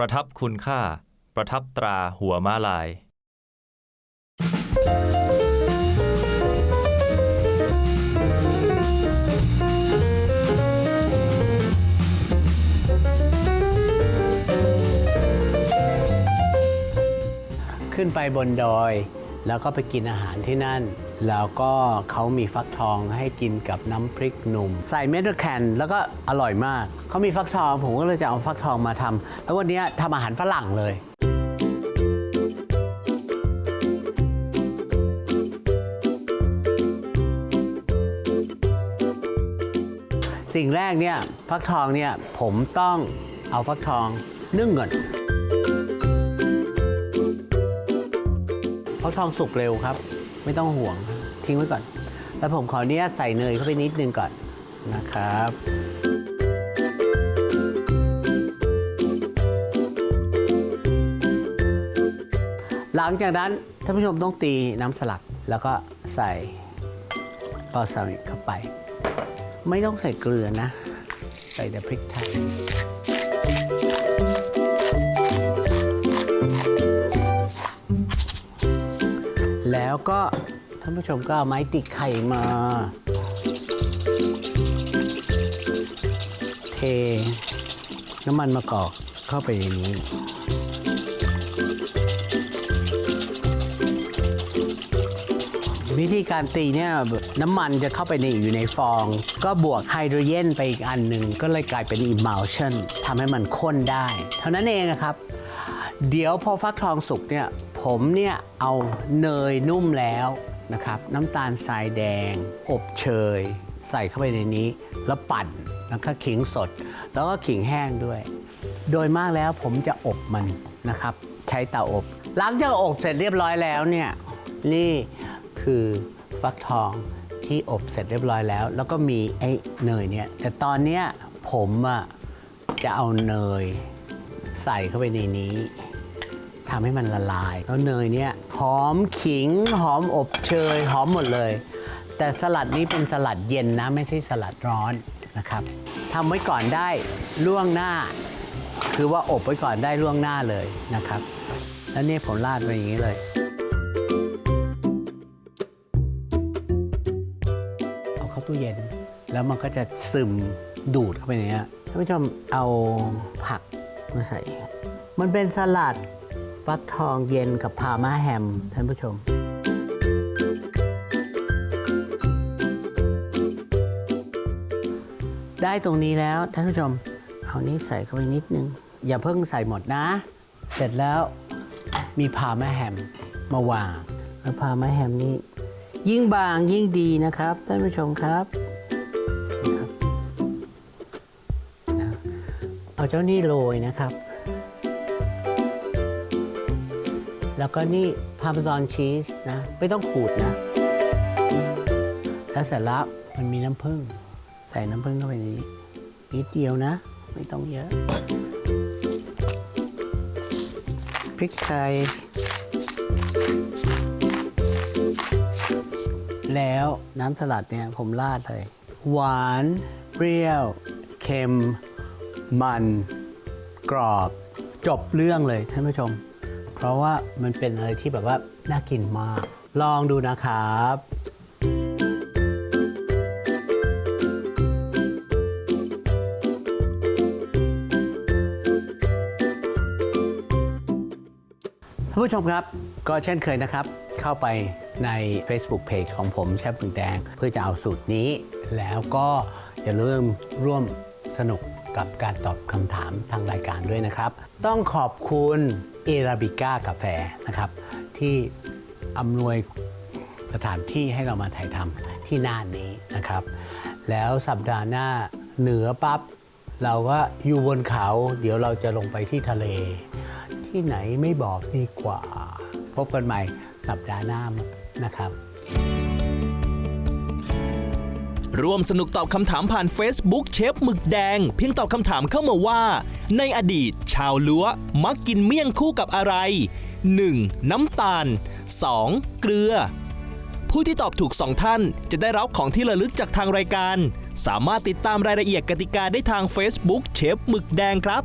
ประทับคุณค่า ประทับตราหัวม้าลาย ขึ้นไปบนดอย แล้วก็ไปกินอาหารที่นั่น แล้วก็เขามีฟักทองให้กินกับน้ำพริกหนุ่ม ใส่เมดแคนแล้วก็อร่อยมาก เขามีฟักทองผมก็เลยจะเอาฟักทองมาทำแล้ววันนี้ทำอาหารฝรั่งเลยสิ่งแรกเนี่ยฟักทองเนี่ยผมต้องเอาฟักทองนึ่งก่อนฟักทองสุกเร็วครับ ไม่ต้องห่วงทิ้งไว้ก่อน แล้วผมขออนุญาตใส่เนยเข้าไปนิดนึงก่อนนะครับหลังจากนั้นท่านผู้ชมต้องตีน้ำสลัดแล้วก็ใส่บอลซามิกเข้าไป ไม่ต้องใส่เกลือนะ ใส่แต่พริกไทย แล้วก็ท่านผู้ชมก็เอาไม้ติไข่มา เท น้ำมันมะกอกเข้าไปในนี้วิธีการตีเนี่ยน้ำมันจะเข้าไปในอยู่ในฟอง ก็บวกไฮโดรเจนไปอีกอันหนึ่ง ก็เลยกลายเป็น emulsion ทำให้มันข้นได้ เท่านั้นเองนะครับ เดี๋ยวพอฟักทองสุกเนี่ย ผมเนี่ยเอาเนยนุ่มแล้วนะครับน้ำตาลทรายแดง อบเชย ใส่เข้าไปในนี้ แล้วปั่นแล้วก็ขิงสด แล้วก็ขิงแห้งด้วย โดยมากแล้วผมจะอบมันนะครับ ใช้เตาอบหลังจากอบเสร็จเรียบร้อยแล้วเนี่ยนี่คือฟักทองที่อบเสร็จเรียบร้อยแล้ว แล้วก็มีไอ้เนยเนี่ยแต่ตอนเนี้ยผมอะจะเอาเนยใส่เข้าไปในนี้ ทำให้มันละลาย แล้วเนยเนี่ยหอมขิงหอมอบเชยหอมหมดเลย แต่สลัดนี้เป็นสลัดเย็นนะ ไม่ใช่สลัดร้อนนะครับทำไว้ก่อนได้ล่วงหน้า คือว่าอบไว้ก่อนได้ล่วงหน้าเลยนะครับ แล้วนี่ผมราดไปอย่างนี้เลยเอาเข้าตู้เย็น แล้วมันก็จะซึมดูดเข้าไปในนี้ท่านผู้ชมเอาผักมาใส่ มันเป็นสลัด ฟักทองเย็นกับพาร์มาแฮม ท่านผู้ชม ได้ตรงนี้แล้วท่านผู้ชม เอานี้ใส่เข้าไปนิดนึง อย่าเพิ่งใส่หมดนะ เสร็จแล้วมีพาร์มาแฮมมาวางแล้วพาร์มาแฮมนี้ ยิ่งบางยิ่งดีนะครับ ท่านผู้ชมครับเอาเจ้านี่โรยนะครับ แล้วก็นี่พาร์เมซานชีสนะ ไม่ต้องขูดนะ แล้วเสร็จแล้วมันมีน้ำผึ้งใส่น้ำผึ้งเข้าไปนนี้นิดเดียวนะ ไม่ต้องเยอะพริกไทย แล้วน้ำสลัดเนี่ยผมราดเลย หวาน เปรี้ยว เค็ม มัน กรอบ จบเรื่องเลยท่านผู้ชม เพราะว่ามันเป็นอะไรที่แบบว่าน่ากินมาก ลองดูนะครับท่านผู้ชมครับ ก็เช่นเคยนะครับ เข้าไปใน Facebook Page ของผมแชฟสึงแดง เพื่อจะเอาสูตรนี้ แล้วก็อย่าลืมร่วมสนุก กับการตอบคำถามทางรายการด้วยนะครับ ต้องขอบคุณเอราบิก้ากาแฟนะครับ ที่อำนวยสถานที่ให้เรามาถ่ายทำที่น่านนี้นะครับ แล้วสัปดาห์หน้าเหนือปั๊บเราก็อยู่บนเขา เดี๋ยวเราจะลงไปที่ทะเล ที่ไหนไม่บอกดีกว่า พบกันใหม่สัปดาห์หน้านะครับ ร่วมสนุกตอบคำถามผ่าน Facebook เชฟหมึกแดง เพียงตอบคำถามเข้ามาว่า ในอดีต ชาวลัวมักกินเมี่ยงคู่กับอะไร 1. น้ำตาล 2. เกลือ ผู้ที่ตอบถูก 2 ท่าน จะได้รับของที่ระลึกจากทางรายการ สามารถติดตามรายละเอียดกติกาได้ทาง Facebook เชฟหมึกแดงครับ